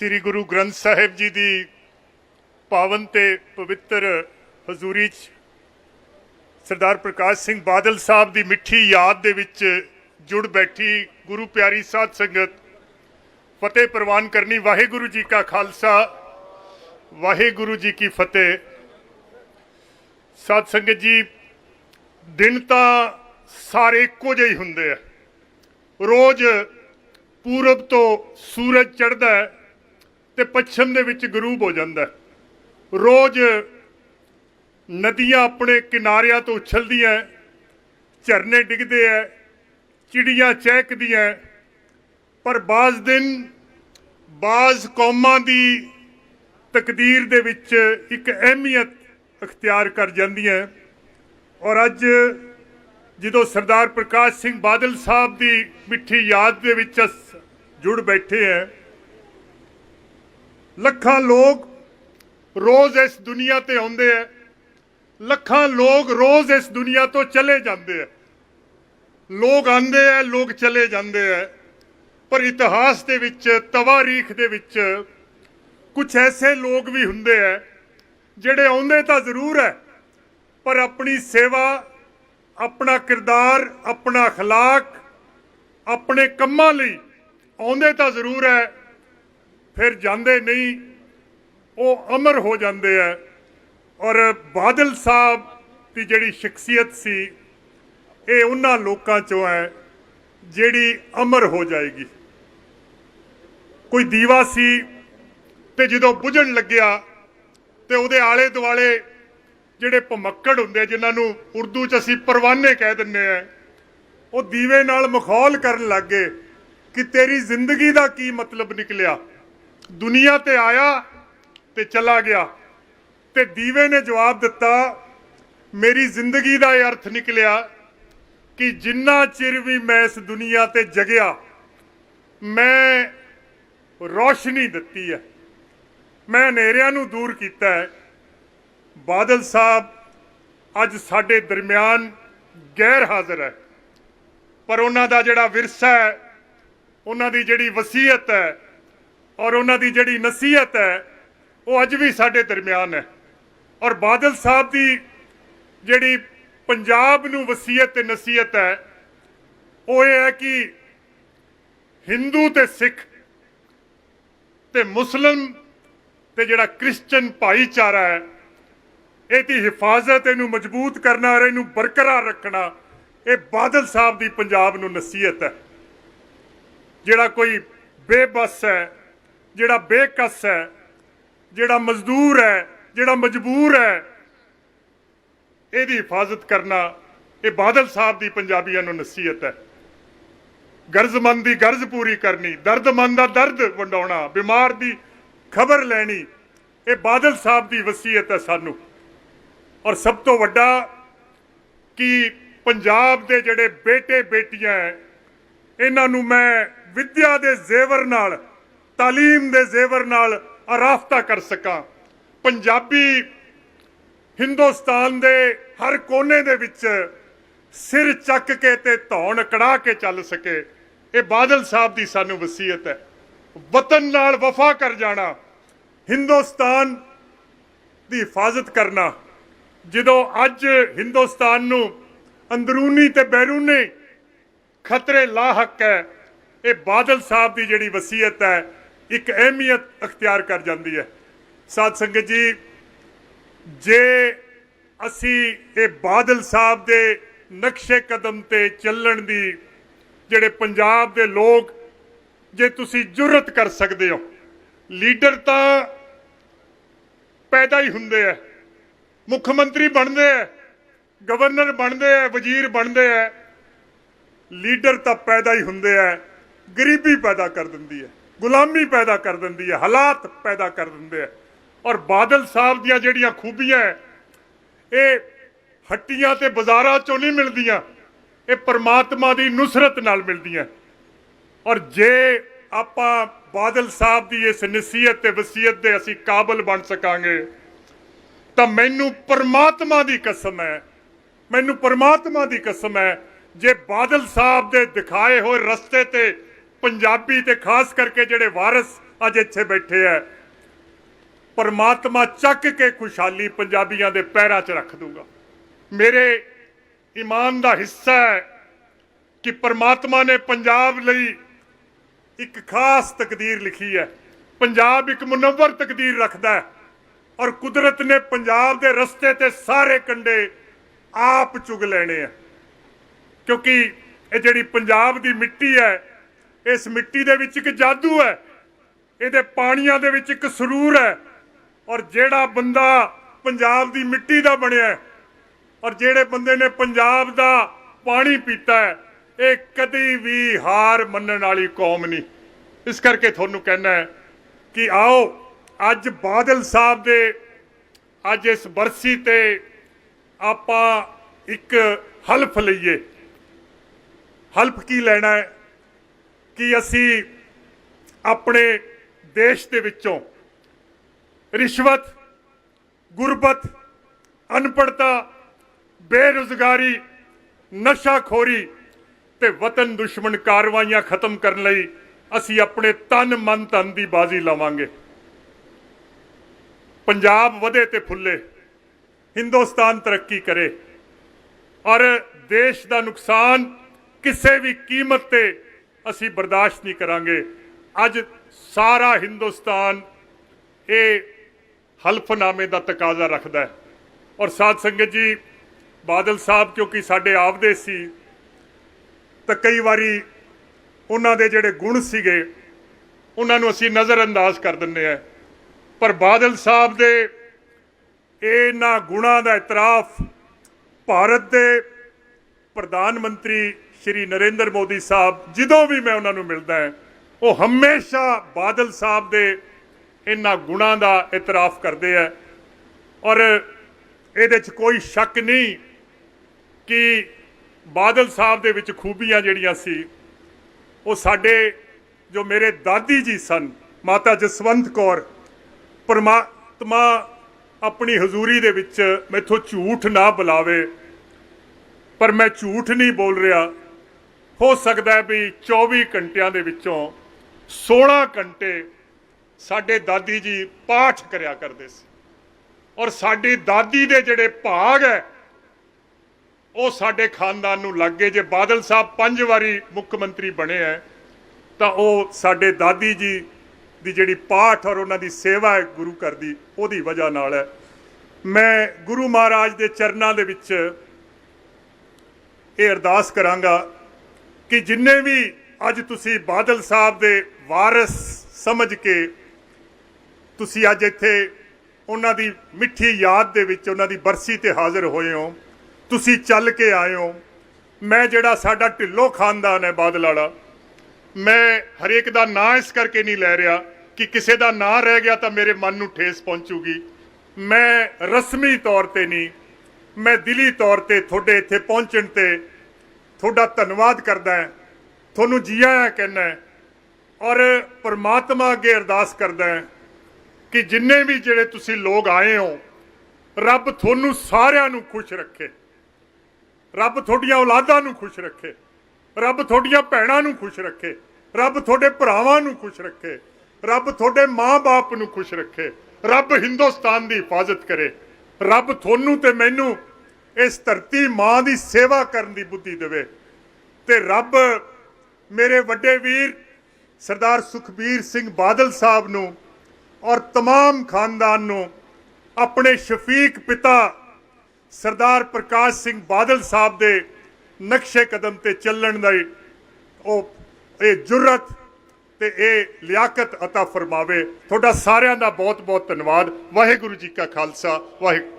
ਸ੍ਰੀ ਗੁਰੂ ਗ੍ਰੰਥ ਸਾਹਿਬ ਜੀ ਦੀ ਪਾਵਨ ਤੇ ਪਵਿੱਤਰ ਹਜ਼ੂਰੀ 'ਚ ਸਰਦਾਰ ਪ੍ਰਕਾਸ਼ ਸਿੰਘ ਬਾਦਲ ਸਾਹਿਬ ਦੀ ਮਿੱਠੀ ਯਾਦ ਦੇ ਵਿੱਚ ਜੁੜ ਬੈਠੀ ਗੁਰੂ ਪਿਆਰੀ ਸਾਧ ਸੰਗਤ। ਫਤਿਹ ਪ੍ਰਵਾਨ ਕਰਨੀ ਵਾਹਿਗੁਰੂ ਜੀ ਕਾ ਖਾਲਸਾ, ਵਾਹਿਗੁਰੂ ਜੀ ਕੀ ਫਤਿਹ। ਸਾਧ ਸੰਗਤ ਜੀ, ਦਿਨ ਤਾਂ ਸਾਰੇ ਇੱਕੋ ਜਿਹੇ ਹੀ ਹੁੰਦੇ ਆ। ਰੋਜ਼ ਪੂਰਬ ਤੋਂ ਸੂਰਜ ਚੜ੍ਹਦਾ ਹੈ ਤੇ ਪੱਛਮ ਦੇ ਵਿੱਚ ਗਰੂਬ ਹੋ ਜਾਂਦਾ ਰੋਜ਼ ਨਦੀਆਂ ਆਪਣੇ ਕਿਨਾਰਿਆਂ ਤੋਂ ਉਛਲਦੀਆਂ ਝਰਨੇ ਡਿੱਗਦੇ ਐ ਚਿੜੀਆਂ ਚਹਿਕਦੀਆਂ ਪਰ ਬਾਜ਼ ਦਿਨ ਬਾਜ਼ ਕੌਮਾਂ ਦੀ ਤਕਦੀਰ ਦੇ ਵਿੱਚ ਇੱਕ ਅਹਿਮੀਅਤ ਅਖਤਿਆਰ ਕਰ ਜਾਂਦੀਆਂ ਔਰ ਅੱਜ ਜਦੋਂ ਸਰਦਾਰ ਪ੍ਰਕਾਸ਼ ਸਿੰਘ ਬਾਦਲ ਸਾਹਿਬ ਦੀ ਮਿੱਠੀ ਯਾਦ ਦੇ ਵਿੱਚ ਅਸ ਜੁੜ ਬੈਠੇ ਹੈ ਲੱਖਾਂ ਲੋਕ ਰੋਜ਼ ਇਸ ਦੁਨੀਆ ਤੇ ਆਉਂਦੇ ਹੈ ਲੱਖਾਂ ਲੋਕ ਰੋਜ਼ ਇਸ ਦੁਨੀਆ ਤੋਂ ਚਲੇ ਜਾਂਦੇ ਹੈ ਲੋਕ ਆਉਂਦੇ ਹੈ ਲੋਕ ਚਲੇ ਜਾਂਦੇ ਹੈ ਪਰ ਇਤਿਹਾਸ ਦੇ ਵਿੱਚ ਤਵਾਰੀਖ ਦੇ ਵਿੱਚ ਕੁਝ ਐਸੇ ਲੋਕ ਵੀ ਹੁੰਦੇ ਹੈ ਜਿਹੜੇ ਆਉਂਦੇ ਤਾਂ ਜ਼ਰੂਰ ਹੈ ਪਰ ਆਪਣੀ ਸੇਵਾ ਆਪਣਾ ਕਿਰਦਾਰ ਆਪਣਾ اخلاق ਆਪਣੇ ਕੰਮਾਂ ਲਈ ਆਉਂਦੇ ਤਾਂ ਜ਼ਰੂਰ ਹੈ ਫਿਰ ਜਾਂਦੇ ਨਹੀਂ ਉਹ ਅਮਰ ਹੋ ਜਾਂਦੇ ਹੈ ਔਰ ਬਾਦਲ ਸਾਹਿਬ ਦੀ ਜਿਹੜੀ ਸ਼ਖਸੀਅਤ ਸੀ ਇਹ ਉਹਨਾਂ ਲੋਕਾਂ ਚੋਂ ਹੈ ਜਿਹੜੀ ਅਮਰ ਹੋ ਜਾਏਗੀ। ਕੋਈ ਦੀਵਾ ਸੀ ਤੇ ਜਦੋਂ ਬੁਝਣ ਲੱਗਿਆ ਤੇ ਉਹਦੇ ਆਲੇ ਦੁਆਲੇ ਜਿਹੜੇ ਭਮੱਕੜ ਹੁੰਦੇ ਆ, ਜਿਨ੍ਹਾਂ ਨੂੰ ਉਰਦੂ ਚ ਅਸੀਂ ਪਰਵਾਨੇ ਕਹਿ ਦਿੰਨੇ ਆ ਉਹ ਦੀਵੇ ਨਾਲ ਮਖੌਲ ਕਰਨ ਲੱਗੇ ਕਿ ਤੇਰੀ ਜ਼ਿੰਦਗੀ ਦਾ ਕੀ ਮਤਲਬ ਨਿਕਲਿਆ। ਦੁਨੀਆ ਤੇ ਆਇਆ ਤੇ ਚਲਾ ਗਿਆ। ਤੇ ਦੀਵੇ ਨੇ ਜਵਾਬ ਦਿੱਤਾ, ਮੇਰੀ ਜ਼ਿੰਦਗੀ ਦਾ ਇਹ ਅਰਥ ਨਿਕਲਿਆ ਕਿ ਜਿੰਨਾ ਚਿਰ ਵੀ ਮੈਂ ਇਸ ਦੁਨੀਆ ਤੇ ਜਗਿਆ, ਮੈਂ ਰੋਸ਼ਨੀ ਦਿੱਤੀ ਹੈ। ਮੈਂ ਹਨੇਰਿਆਂ ਨੂੰ ਦੂਰ ਕੀਤਾ ਹੈ। ਬਾਦਲ ਸਾਹਿਬ, ਅੱਜ ਸਾਡੇ ਦਰਮਿਆਨ ਗੈਰ ਹਾਜ਼ਰ ਹੈ। ਪਰ ਉਹਨਾਂ ਦਾ ਜਿਹੜਾ ਵਿਰਸਾ ਹੈ, ਉਹਨਾਂ ਦੀ ਜਿਹੜੀ ਵਸੀਅਤ ਹੈ ਔਰ ਉਹਨਾਂ ਦੀ ਜਿਹੜੀ ਨਸੀਹਤ ਹੈ, ਉਹ ਅੱਜ ਵੀ ਸਾਡੇ ਦਰਮਿਆਨ ਹੈ। ਔਰ ਬਾਦਲ ਸਾਹਿਬ ਦੀ ਜਿਹੜੀ ਪੰਜਾਬ ਨੂੰ ਵਸੀਅਤ ਤੇ ਨਸੀਹਤ ਹੈ, ਉਹ ਇਹ ਹੈ ਕਿ ਹਿੰਦੂ ਤੇ ਸਿੱਖ ਤੇ ਮੁਸਲਮ ਤੇ ਜਿਹੜਾ ਕ੍ਰਿਸਚਨ ਭਾਈਚਾਰਾ ਹੈ, ਇਹਦੀ ਹਿਫਾਜ਼ਤ, ਇਹਨੂੰ ਮਜ਼ਬੂਤ ਕਰਨਾ ਔਰ ਇਹਨੂੰ ਬਰਕਰਾਰ ਰੱਖਣਾ, ਇਹ ਬਾਦਲ ਸਾਹਿਬ ਦੀ ਪੰਜਾਬ ਨੂੰ ਨਸੀਹਤ ਹੈ। ਜਿਹੜਾ ਕੋਈ ਬੇਬਸ ਹੈ ਜਿਹੜਾ ਬੇਕਸ ਹੈ, ਜਿਹੜਾ ਮਜ਼ਦੂਰ ਹੈ, ਜਿਹੜਾ ਮਜਬੂਰ ਹੈ, ਇਹਦੀ ਹਿਫਾਜ਼ਤ ਕਰਨਾ ਇਹ ਬਾਦਲ ਸਾਹਿਬ ਦੀ ਪੰਜਾਬੀਆਂ ਨੂੰ ਨਸੀਹਤ ਹੈ। ਗਰਜ਼ਮੰਦ ਦੀ ਗਰਜ਼ ਪੂਰੀ ਕਰਨੀ, ਦਰਦਮੰਦ ਦਾ ਦਰਦ ਵੰਡਾਉਣਾ, ਬਿਮਾਰ ਦੀ ਖਬਰ ਲੈਣੀ, ਇਹ ਬਾਦਲ ਸਾਹਿਬ ਦੀ ਵਸੀਅਤ ਹੈ ਸਾਨੂੰ। ਔਰ ਸਭ ਤੋਂ ਵੱਡਾ ਕਿ ਪੰਜਾਬ ਦੇ ਜਿਹੜੇ ਬੇਟੇ ਬੇਟੀਆਂ ਹੈ, ਇਹਨਾਂ ਨੂੰ ਮੈਂ ਵਿਦਿਆ ਦੇ ਜ਼ੇਵਰ ਨਾਲ ਤਾਲੀਮ ਦੇ ਜ਼ੇਵਰ ਨਾਲ ਆਰਾਫਤਾ ਕਰ ਸਕਾਂ। ਪੰਜਾਬੀ ਹਿੰਦੁਸਤਾਨ ਦੇ ਹਰ ਕੋਨੇ ਦੇ ਵਿੱਚ ਸਿਰ ਚੱਕ ਕੇ ਤੇ ਧੌਣ ਕੜਾ ਕੇ ਚੱਲ ਸਕੇ। ਇਹ ਬਾਦਲ ਸਾਹਿਬ ਦੀ ਸਾਨੂੰ ਵਸੀਅਤ ਹੈ। ਵਤਨ ਨਾਲ ਵਫਾ ਕਰ ਜਾਣਾ, ਹਿੰਦੁਸਤਾਨ ਦੀ ਹਿਫਾਜ਼ਤ ਕਰਨਾ। ਜਦੋਂ ਅੱਜ ਹਿੰਦੁਸਤਾਨ ਨੂੰ ਅੰਦਰੂਨੀ ਤੇ ਬੈਰੂਨੀ ਖਤਰੇ ਲਾਹਕ ਹੈ, ਇਹ ਬਾਦਲ ਸਾਹਿਬ ਦੀ ਜਿਹੜੀ ਵਸੀਅਤ ਹੈ ਇੱਕ ਅਹਿਮੀਅਤ ਅਖਤਿਆਰ ਕਰ ਜਾਂਦੀ ਹੈ। ਸਾਧ ਸੰਗਤ ਜੀ, ਜੇ ਅਸੀਂ ਇਹ ਬਾਦਲ ਸਾਹਿਬ ਦੇ ਨਕਸ਼ੇ ਕਦਮ ਤੇ ਚੱਲਣ ਦੀ ਜਿਹੜੇ ਪੰਜਾਬ ਦੇ ਲੋਕ ਜੇ ਤੁਸੀਂ ਜੁਰਤ ਕਰ ਸਕਦੇ ਹੋ, ਲੀਡਰ ਤਾਂ ਪੈਦਾ ਹੀ ਹੁੰਦੇ ਆ। ਮੁੱਖ ਮੰਤਰੀ ਬਣਦੇ ਆ, ਗਵਰਨਰ ਬਣਦੇ ਆ, ਵਜ਼ੀਰ ਬਣਦੇ ਆ। ਲੀਡਰ ਤਾਂ ਪੈਦਾ ਹੀ ਹੁੰਦੇ ਆ, ਗਰੀਬੀ ਪੈਦਾ ਕਰ ਦਿੰਦੀ ਹੈ। ਗੁਲਾਮੀ ਪੈਦਾ ਕਰ ਦਿੰਦੀ ਹੈ ਹਾਲਾਤ ਪੈਦਾ ਕਰ ਦਿੰਦੇ ਆ ਔਰ ਬਾਦਲ ਸਾਹਿਬ ਦੀਆਂ ਜਿਹੜੀਆਂ ਖੂਬੀਆਂ ਹੈ, ਇਹ ਹੱਟੀਆਂ ਤੇ ਬਾਜ਼ਾਰਾਂ ਚੋਂ ਨਹੀਂ ਮਿਲਦੀਆਂ ਇਹ ਪਰਮਾਤਮਾ ਦੀ ਨੁਸਰਤ ਨਾਲ ਮਿਲਦੀਆਂ ਔਰ ਜੇ ਆਪਾਂ ਬਾਦਲ ਸਾਹਿਬ ਦੀ ਇਸ ਨਸੀਹਤ ਤੇ ਵਸੀਅਤ ਦੇ ਅਸੀਂ ਕਾਬਲ ਬਣ ਸਕਾਂਗੇ ਤਾਂ ਮੈਨੂੰ ਪਰਮਾਤਮਾ ਦੀ ਕਸਮ ਹੈ ਮੈਨੂੰ ਪਰਮਾਤਮਾ ਦੀ ਕਸਮ ਹੈ ਜੇ ਬਾਦਲ ਸਾਹਿਬ ਦੇ ਦਿਖਾਏ ਹੋਏ ਰਸਤੇ ਤੇ ਪੰਜਾਬੀ ਤੇ ਖਾਸ ਕਰਕੇ ਜਿਹੜੇ ਵਾਰਿਸ ਅੱਜ ਇੱਥੇ ਬੈਠੇ ਹੈ ਪਰਮਾਤਮਾ ਚੱਕ ਕੇ ਖੁਸ਼ਹਾਲੀ ਪੰਜਾਬੀਆਂ ਦੇ ਪੈਰਾਂ 'ਚ ਰੱਖ ਦੂਗਾ। ਮੇਰੇ ਇਮਾਨ ਦਾ ਹਿੱਸਾ ਹੈ ਕਿ ਪਰਮਾਤਮਾ ਨੇ ਪੰਜਾਬ ਲਈ ਇੱਕ ਖਾਸ ਤਕਦੀਰ ਲਿਖੀ ਹੈ ਪੰਜਾਬ ਇੱਕ ਮੁਨਵਰ ਤਕਦੀਰ ਰੱਖਦਾ ਹੈ ਔਰ ਕੁਦਰਤ ਨੇ ਪੰਜਾਬ ਦੇ ਰਸਤੇ ਤੇ ਸਾਰੇ ਕੰਡੇ ਆਪ ਚੁਗ ਲੈਣੇ ਆ ਕਿਉਂਕਿ ਇਹ ਜਿਹੜੀ ਪੰਜਾਬ ਦੀ ਮਿੱਟੀ ਹੈ ਇਸ ਮਿੱਟੀ ਦੇ ਵਿੱਚ ਇੱਕ ਜਾਦੂ ਹੈ। ਇਹਦੇ ਪਾਣੀਆਂ ਦੇ ਵਿੱਚ ਇੱਕ ਸਰੂਰ ਹੈ। ਔਰ ਜਿਹੜਾ ਬੰਦਾ ਪੰਜਾਬ ਦੀ ਮਿੱਟੀ ਦਾ ਬਣਿਆ ਔਰ ਜਿਹੜੇ ਬੰਦੇ ਨੇ ਪੰਜਾਬ ਦਾ ਪਾਣੀ ਪੀਤਾ ਹੈ, ਇਹ ਕਦੀ ਵੀ ਹਾਰ ਮੰਨਣ ਵਾਲੀ ਕੌਮ ਨਹੀਂ। ਇਸ ਕਰਕੇ ਤੁਹਾਨੂੰ ਕਹਿਣਾ ਹੈ ਕਿ ਆਓ, ਅੱਜ ਬਾਦਲ ਸਾਹਿਬ ਦੇ, ਅੱਜ ਇਸ ਬਰਸੀ ਤੇ ਆਪਾਂ ਇੱਕ ਹਲਫ ਲਈਏ। ਹਲਫ ਕੀ ਲੈਣਾ ਹੈ? ਕਿ ਅਸੀਂ ਆਪਣੇ ਦੇਸ਼ ਦੇ ਵਿੱਚੋਂ ਰਿਸ਼ਵਤ, ਗੁਰਬਤ ਅਨਪੜਤਾ ਬੇਰੁਜ਼ਗਾਰੀ, ਨਸ਼ਾਖੋਰੀ ਤੇ ਵਤਨ ਦੁਸ਼ਮਣ ਕਾਰਵਾਈਆਂ ਖਤਮ ਕਰਨ ਲਈ ਅਸੀਂ ਆਪਣੇ ਤਨ ਮਨ ਧਨ ਦੀ ਬਾਜ਼ੀ ਲਾਵਾਂਗੇ। ਪੰਜਾਬ ਵਧੇ ਤੇ ਫੁੱਲੇ, ਹਿੰਦੁਸਤਾਨ ਤਰੱਕੀ ਕਰੇ ਔਰ ਦੇਸ਼ ਦਾ ਨੁਕਸਾਨ ਕਿਸੇ ਵੀ ਕੀਮਤ ਤੇ ਅਸੀਂ ਬਰਦਾਸ਼ਤ ਨਹੀਂ ਕਰਾਂਗੇ। ਅੱਜ ਸਾਰਾ ਹਿੰਦੁਸਤਾਨ ਇਹ ਹਲਫਨਾਮੇ ਦਾ ਤਕਾਜ਼ਾ ਰੱਖਦਾ ਹੈ। ਔਰ ਸਾਧ ਸੰਗਤ ਜੀ, ਬਾਦਲ ਸਾਹਿਬ ਕਿਉਂਕਿ ਸਾਡੇ ਆਪਦੇ ਸੀ, ਤਾਂ ਕਈ ਵਾਰੀ ਉਹਨਾਂ ਦੇ ਜਿਹੜੇ ਗੁਣ ਸੀਗੇ, ਉਹਨਾਂ ਨੂੰ ਅਸੀਂ ਨਜ਼ਰ ਅੰਦਾਜ਼ ਕਰ ਦਿੰਦੇ ਆ ਪਰ ਬਾਦਲ ਸਾਹਿਬ ਦੇ ਇਹਨਾਂ ਗੁਣਾਂ ਦਾ ਇਤਰਾਫ ਭਾਰਤ ਦੇ ਪ੍ਰਧਾਨ ਮੰਤਰੀ ਸ਼੍ਰੀ ਨਰਿੰਦਰ ਮੋਦੀ ਸਾਹਿਬ ਜਦੋਂ ਵੀ ਮੈਂ ਉਹਨਾਂ ਨੂੰ ਮਿਲਦਾ ਹਾਂ, ਉਹ ਹਮੇਸ਼ਾ ਬਾਦਲ ਸਾਹਿਬ ਦੇ ਇਹਨਾਂ ਗੁਣਾਂ ਦਾ ਇਤਰਾਫ ਕਰਦੇ ਆ। ਔਰ ਇਹਦੇ 'ਚ ਕੋਈ ਸ਼ੱਕ ਨਹੀਂ ਕਿ ਬਾਦਲ ਸਾਹਿਬ ਦੇ ਵਿੱਚ ਖੂਬੀਆਂ ਜਿਹੜੀਆਂ ਸੀ, ਉਹ ਸਾਡੇ ਜੋ ਮੇਰੇ ਦਾਦੀ ਜੀ ਸਨ, ਮਾਤਾ ਜਸਵੰਤ ਕੌਰ, ਪਰਮਾਤਮਾ ਆਪਣੀ ਹਜ਼ੂਰੀ ਦੇ ਵਿੱਚ ਮੈਥੋਂ ਝੂਠ ਨਾ ਬੁਲਾਵੇ। ਪਰ ਮੈਂ ਝੂਠ ਨਹੀਂ ਬੋਲ ਰਿਹਾ। ਹੋ ਸਕਦਾ ਹੈ ਵੀ 24 ਘੰਟਿਆਂ ਦੇ ਵਿੱਚੋਂ 16 ਘੰਟੇ ਸਾਡੇ ਦਾਦੀ ਜੀ ਪਾਠ ਕਰਿਆ ਕਰਦੇ ਸੀ। ਔਰ ਸਾਡੀ ਦਾਦੀ ਦੇ ਜਿਹੜੇ ਭਾਗ ਹੈ, ਉਹ ਸਾਡੇ ਖਾਨਦਾਨ ਨੂੰ ਲੱਗ ਗਏ। ਜੇ ਬਾਦਲ ਸਾਹਿਬ ਪੰਜ ਵਾਰੀ ਮੁੱਖ ਮੰਤਰੀ ਬਣੇ ਹੈ, ਤਾਂ ਉਹ ਸਾਡੇ ਦਾਦੀ ਜੀ ਦੀ ਜਿਹੜੀ ਪਾਠ ਔਰ ਉਹਨਾਂ ਦੀ ਸੇਵਾ ਹੈ ਗੁਰੂ ਘਰ ਦੀ, ਉਹਦੀ ਵਜ੍ਹਾ ਨਾਲ ਹੈ। ਮੈਂ ਗੁਰੂ ਮਹਾਰਾਜ ਦੇ ਚਰਨਾਂ ਦੇ ਵਿੱਚ ਇਹ ਅਰਦਾਸ ਕਰਾਂਗਾ ਕਿ ਜਿੰਨੇ ਵੀ ਅੱਜ ਤੁਸੀਂ ਬਾਦਲ ਸਾਹਿਬ ਦੇ ਵਾਰਿਸ ਸਮਝ ਕੇ ਤੁਸੀਂ ਅੱਜ ਇੱਥੇ ਉਹਨਾਂ ਦੀ ਮਿੱਠੀ ਯਾਦ ਦੇ ਵਿੱਚ ਉਹਨਾਂ ਦੀ ਬਰਸੀ ਤੇ ਹਾਜ਼ਰ ਹੋਏ ਹੋ, ਤੁਸੀਂ ਚੱਲ ਕੇ ਆਏ ਹੋ। ਮੈਂ ਜਿਹੜਾ ਸਾਡਾ ਢਿੱਲੋ ਖਾਨਦਾਨ ਹੈ ਬਾਦਲ ਵਾਲਾ, ਮੈਂ ਹਰੇਕ ਦਾ ਨਾਂ ਇਸ ਕਰਕੇ ਨਹੀਂ ਲੈ ਰਿਹਾ ਕਿ ਕਿਸੇ ਦਾ ਨਾਂ ਰਹਿ ਗਿਆ ਤਾਂ ਮੇਰੇ ਮਨ ਨੂੰ ਠੇਸ ਪਹੁੰਚੂਗੀ। ਮੈਂ ਰਸਮੀ ਤੌਰ ਤੇ ਨਹੀਂ, ਮੈਂ ਦਿਲੀ ਤੌਰ ਤੇ ਤੁਹਾਡੇ ਇੱਥੇ ਪਹੁੰਚਣ ਤੇ ਤੁਹਾਡਾ ਧੰਨਵਾਦ ਕਰਦਾ ਹਾਂ, ਤੁਹਾਨੂੰ ਜੀ ਆਇਆਂ ਕਹਿੰਦਾ ਹਾਂ। ਔਰ ਪਰਮਾਤਮਾ ਅੱਗੇ ਅਰਦਾਸ ਕਰਦਾ ਹਾਂ ਕਿ ਜਿੰਨੇ ਵੀ ਜਿਹੜੇ ਤੁਸੀਂ ਲੋਕ ਆਏ ਹੋ, ਰੱਬ ਤੁਹਾਨੂੰ ਸਾਰਿਆਂ ਨੂੰ ਖੁਸ਼ ਰੱਖੇ। ਰੱਬ ਤੁਹਾਡੀਆਂ ਔਲਾਦਾਂ ਨੂੰ ਖੁਸ਼ ਰੱਖੇ। ਰੱਬ ਤੁਹਾਡੀਆਂ ਭੈਣਾਂ ਨੂੰ ਖੁਸ਼ ਰੱਖੇ। ਰੱਬ ਤੁਹਾਡੇ ਭਰਾਵਾਂ ਨੂੰ ਖੁਸ਼ ਰੱਖੇ। ਰੱਬ ਤੁਹਾਡੇ ਮਾਂ-ਬਾਪ ਨੂੰ ਖੁਸ਼ ਰੱਖੇ। ਰੱਬ ਹਿੰਦੁਸਤਾਨ ਦੀ ਹਿਫਾਜ਼ਤ ਕਰੇ। ਰੱਬ ਤੁਹਾਨੂੰ ਤੇ ਮੈਨੂੰ ਇਸ ਧਰਤੀ ਮਾਂ ਦੀ ਸੇਵਾ ਕਰਨ ਦੀ ਬੁੱਧੀ ਦੇਵੇ। ਤੇ ਰੱਬ ਮੇਰੇ ਵੱਡੇ ਵੀਰ ਸਰਦਾਰ ਸੁਖਬੀਰ ਸਿੰਘ ਬਾਦਲ ਸਾਹਿਬ ਨੂੰ ਔਰ तमाम ਖਾਨਦਾਨ ਨੂੰ ਆਪਣੇ ਸ਼ਫੀਕ ਪਿਤਾ ਸਰਦਾਰ ਪ੍ਰਕਾਸ਼ ਸਿੰਘ ਬਾਦਲ ਸਾਹਿਬ ਦੇ ਨਕਸ਼ੇ ਕਦਮ ਤੇ ਚੱਲਣ ਦਾ ਹੀ ਉਹ ਇਹ ਜੁਰਤ ਤੇ ਇਹ ਲਿਆਕਤ عطا ਫਰਮਾਵੇ ਤੁਹਾਡਾ ਸਾਰਿਆਂ ਦਾ ਬਹੁਤ ਬਹੁਤ ਧੰਨਵਾਦ ਵਾਹਿਗੁਰੂ ਜੀ ਕਾ ਖਾਲਸਾ ਵਾਹਿਗੁਰੂ